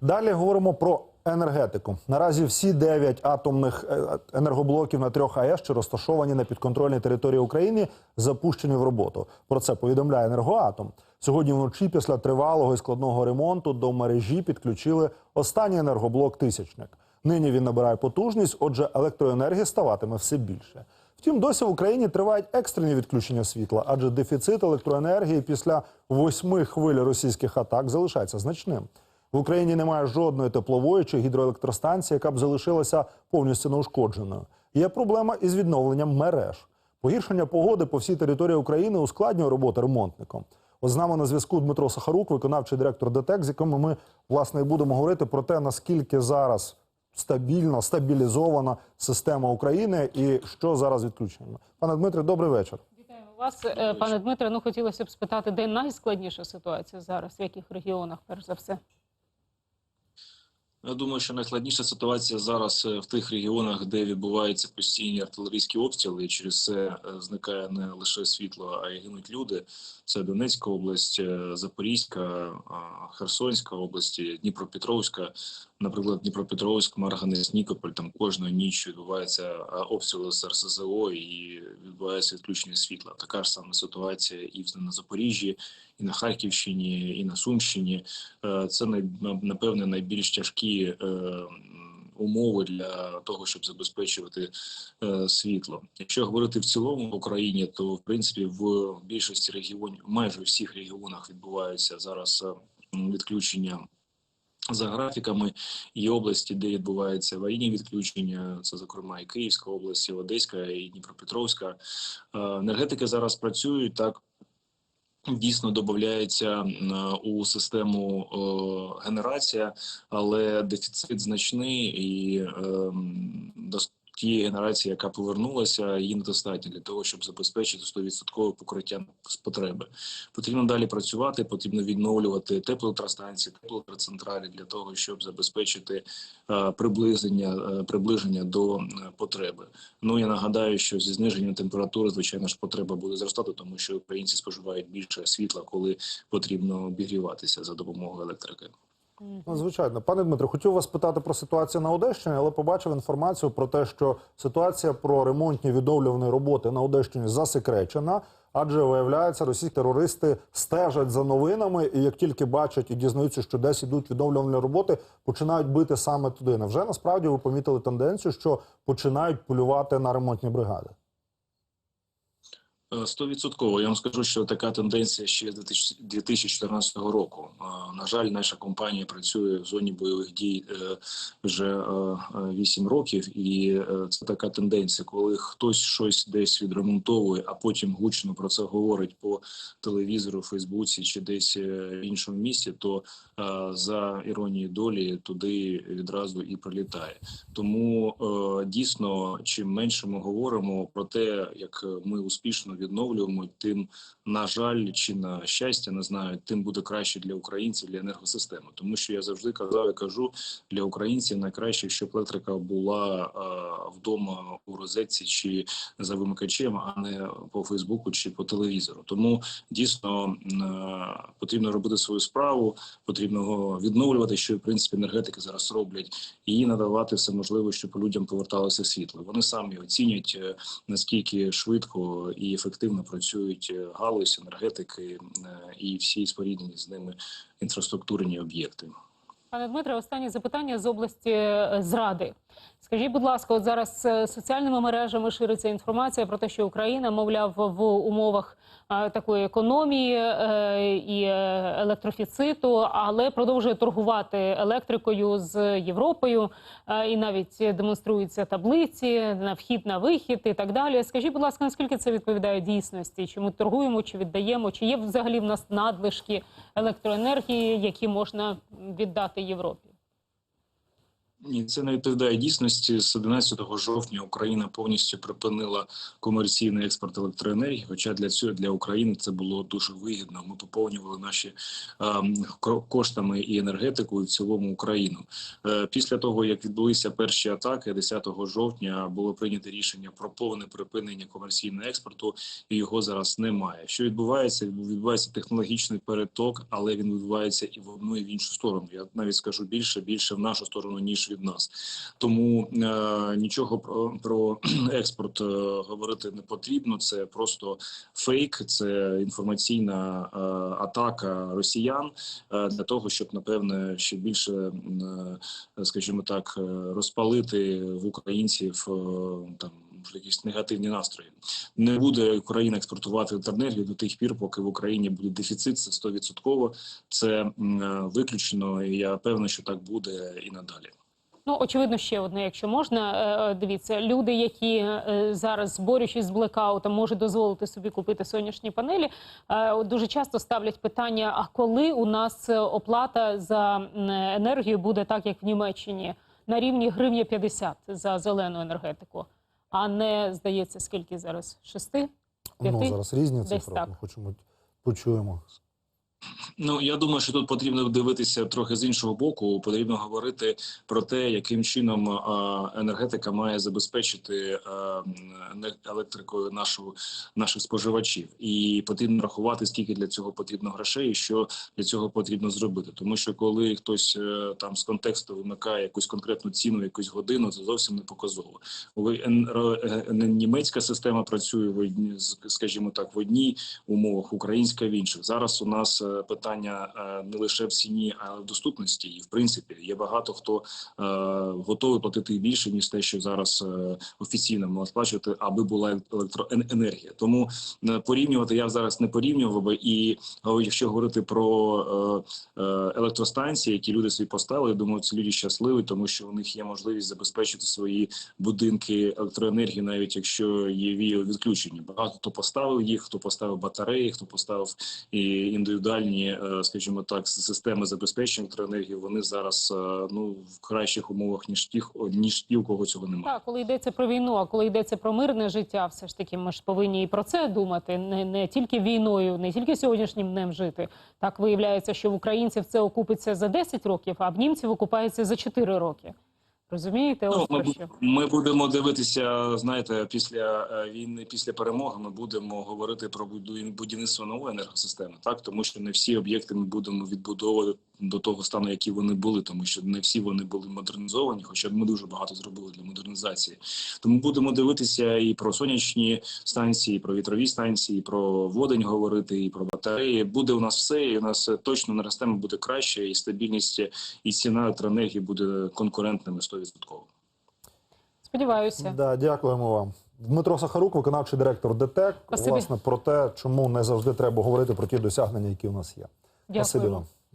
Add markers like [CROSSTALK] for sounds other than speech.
Далі говоримо про енергетику. Наразі всі дев'ять атомних е, енергоблоків на трьох АЕС, що розташовані на підконтрольній території України, запущені в роботу. Про це повідомляє енергоатом. Сьогодні вночі, після тривалого і складного ремонту, до мережі підключили останній енергоблок тисячник. Нині він набирає потужність, отже, електроенергії ставатиме все більше. Втім, досі в Україні тривають екстрені відключення світла, адже дефіцит електроенергії після восьми хвиль російських атак залишається значним. В Україні немає жодної теплової чи гідроелектростанції, яка б залишилася повністю неушкодженою. Є проблема із відновленням мереж. Погіршення погоди по всій території України ускладнює роботу ремонтником. От з нами на зв'язку Дмитро Сахарук, виконавчий директор ДТЕК, з яким ми власне і будемо говорити про те, наскільки зараз стабільна, стабілізована система України і що зараз відключено. Пане Дмитре, добрий вечір. Вітаємо вас, Е, пане Дмитре. Ну хотілося б спитати, де найскладніша ситуація зараз, в яких регіонах, перш за все. Я думаю, що найскладніша ситуація зараз е, в тих регіонах, де відбуваються постійні артилерійські обстріли, і через це е, зникає не лише світло, а й гинуть люди. Це Донецька область, е, Запорізька, Херсонська область, Дніпропетровська. Наприклад, Дніпропетровськ, Марганець, Нікополь. Там кожної ніч відбуваються е, обстріли з РСЗО і відбувається відключення світла. Така ж сама ситуація і на Запоріжжі, і на Харківщині, і на Сумщині. Е, Це напевне найбільш тяжкі е, умови для того, щоб забезпечувати світло. Якщо говорити в цілому в Україні, то в принципі в більшості регіонів, майже всіх регіонах відбуваються зараз відключення. За графіками є області, де відбуваються аварійні відключення, це зокрема і Київська область, і Одеська, і Дніпропетровська. Е, Енергетики зараз працюють так. Дійсно додається у систему генерація, але дефіцит значний і е, тієї генерації, яка повернулася, її недостатньо для того, щоб забезпечити 100% покриття потреби. Потрібно далі працювати, потрібно відновлювати теплоелектростанції, теплоелектроцентралі для того, щоб забезпечити е, приближення, е, приближення до е, потреби. Ну я нагадаю, що зі зниженням температури, звичайно ж, потреба буде зростати, тому що українці споживають більше світла, коли потрібно обігріватися за допомогою електрики. Ну, звичайно, пане Дмитро, хотів вас питати про ситуацію на Одещині, але побачив інформацію про те, що ситуація про ремонтні відновлювані роботи на Одещині засекречена, адже виявляється, російські терористи стежать за новинами, і як тільки бачать і дізнаються, що десь ідуть відновлювані роботи, починають бити саме туди. Невже насправді ви помітили тенденцію, що починають полювати на ремонтні бригади? Е, Стовідсотково я вам скажу, що така тенденція ще з 2000 2014 року. Е, На жаль, наша компанія працює в зоні бойових дій е, вже 8 років, і це така тенденція, коли хтось щось десь відремонтовує, а потім гучно про це говорить по телевізору, Фейсбуці чи десь в іншому місці, то за іронією долі туди відразу і прилітає. Тому дійсно, чим менше ми говоримо про те, як ми успішно відновлюємо, тим на жаль чи на щастя, не знаю, тим буде краще для українців, для енергосистеми. Тому що я завжди казав і кажу для українців найкраще, щоб електрика була е, вдома у розетці чи за вимикачем, а не по Фейсбуку чи по телевізору. Тому дійсно е, потрібно робити свою справу, потрібно відновлювати, що в принципі енергетики зараз роблять, і надавати все можливе, щоб людям поверталося світло. Вони самі оцінять е, наскільки швидко і ефективно працюють е, галузь енергетики е, і всі споріднені з ними інфраструктурні об'єкти. Пане Дмитре, останнє запитання з області е, зради. Скажіть, будь ласка, от зараз е, соціальними мережами шириться інформація про те, що Україна, мовляв, в умовах е, такої економії і електрофіциту, але продовжує торгувати електрикою з Європою, і навіть демонструються таблиці на вхід, на вихід і так далі. Скажіть, будь ласка, наскільки це відповідає дійсності? Чи ми торгуємо, чи віддаємо? Чи є взагалі в нас надлишки електроенергії, які можна віддати Європі? Ні, це не відповідає дійсності. З 11 жовтня Україна повністю припинила комерційний експорт електроенергії. Хоча для цього для України це було дуже вигідно. Ми поповнювали наші кро- коштами і енергетикою в цілому Україну. Е, після того як відбулися перші атаки, 10 жовтня було прийнято рішення про повне припинення комерційного експорту, і його зараз немає. Що відбувається? Відбувається технологічний переток, але він відбувається і в одну, і в іншу сторону. Я навіть скажу більше, більше в нашу сторону ніж від нас. Тому е, нічого про, про [CLEARS THROAT] експорт е, говорити не потрібно. Це просто фейк, це інформаційна е, атака росіян е, для того, щоб напевне ще більше, е, скажімо так, е, розпалити в українців е, там. Якісь негативні настрої не буде Україна експортувати електроенергію до тих пір, поки в Україні буде дефіцит. Це 100%. Це е, виключено. І я певний, що так буде і надалі. Ну, очевидно, ще одне, якщо можна. Е, е, Дивіться, люди, які е, зараз борючись з блекаутом, можуть дозволити собі купити сонячні панелі. Дуже часто ставлять питання: а коли у нас оплата за енергію буде так, як в Німеччині, на рівні гривня 50 за зелену енергетику, а не здається, скільки зараз? Шести? Ну зараз різні цифри. Ми хочемо почуємо. Ну я думаю, що тут потрібно дивитися трохи з іншого боку. Потрібно говорити про те, яким чином енергетика має забезпечити електрикою нашу наших споживачів, і потрібно рахувати, скільки для цього потрібно грошей, і що для цього потрібно зробити. Тому що коли хтось е, там з контексту вимикає якусь конкретну ціну, якусь годину, це зовсім не показово. Коли е, німецька система працює в одні, скажімо так, в одній умовах, українська в інших. Зараз у нас е, питання е, не лише в ціні, а в доступності. І в принципі є багато хто е, готовий платити більше ніж те, що зараз е, офіційно мала сплачувати, аби була електроенергія. Тому порівнювати я зараз не порівнював би. І якщо говорити про електростанції, які люди собі поставили, я думаю, ці люди щасливі, тому що у них є можливість забезпечити свої будинки електроенергії, навіть якщо є відключення. Багато хто поставив їх, хто поставив батареї, хто поставив і індивідуальні, е, скажімо так, системи забезпечення електроенергії. Вони зараз е, ну в кращих умовах ніж ті, ніж ті, у кого цього немає. Так, коли йдеться про війну, а коли йдеться про мирне життя, все ж таки ми ж повинні і про це думати. Не, не тільки війною, не тільки сьогоднішнім днем жити. Так виявляється, що в українців це окупиться за 10 років, а в німців окупається за 4 роки. Розумієте? Ну, Ось ми, що. ми будемо дивитися. Знаєте, після е, війни, після перемоги, ми будемо говорити про будівництво нової енергосистеми, так тому що не всі об'єкти ми будемо відбудовувати до того стану, які вони були, тому що не всі вони були модернізовані, хоча ми дуже багато зробили для модернізації. Тому будемо дивитися і про сонячні станції, і про вітрові станції, і про водень говорити, і про батареї. Буде у нас все, і у нас точно наростемо буде краще, і стабільність і ціна електроенергії буде конкурентними 100%. Сподіваюся. Да, дякуємо вам. Дмитро Сахарук, виконавчий директор ДТЕК, Спасибі. власне про те, чому не завжди треба говорити про ті досягнення, які у нас є. Спасибі Дякую. вам.